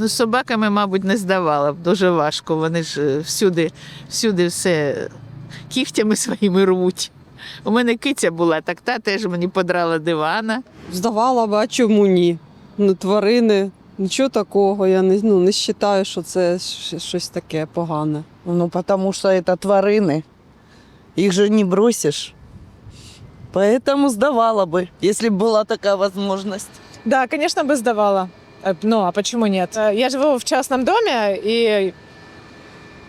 Ну, з собаками, мабуть, не здавала б. Дуже важко. Вони ж е, всюди, всюди все кігтями своїми рвуть. У мене киця була, так та теж мені подрала дивана. Здавала б, а чому ні? Ну, тварини, нічого такого. Я не, ну, не вважаю, що це щ- щось таке погане. Ну, потому что это тварины. Их же не бросишь. Поэтому сдавала бы, если бы была такая возможность. Да, конечно, бы сдавала. Э, Ну, а почему нет? Э, Я живу в частном доме, и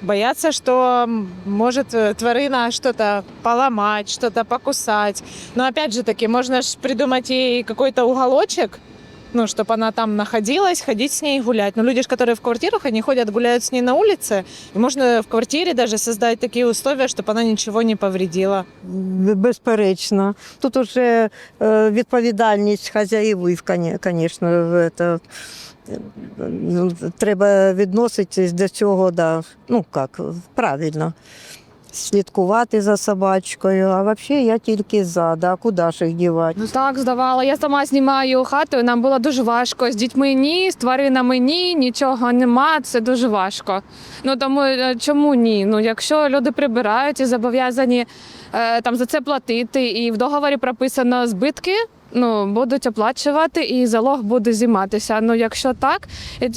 боятся, что м, может э, тварина что-то поломать, что-то покусать. Но опять же таки, можно ж придумать ей какой-то уголочек, ну, чтобы она там находилась, ходить с ней гулять. Но люди, ж, которые в квартирах, они ходят, гуляют с ней на улице. И можно в квартире даже создать такие условия, чтобы она ничего не повредила. Безперечно. Тут уже е, відповідальність хазяїв, звісно, це, ну, треба відноситись до цього, да, ну як, правильно. Слідкувати за собачкою, а взагалі я тільки за, да, куди ж їх дівати. Ну так, здавала. Я сама знімаю хату, нам було дуже важко. З дітьми ні, з тваринами ні, нічого нема. Це дуже важко. Ну тому е, чому ні? Ну якщо люди прибирають і зобов'язані е, там за це платити, і в договорі прописано збитки. Ну, будуть оплачувати і залог буде зніматися. Ну, якщо так,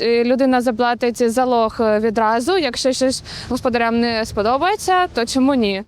людина заплатить залог е, відразу. Якщо щось господарям не сподобається, то чому ні?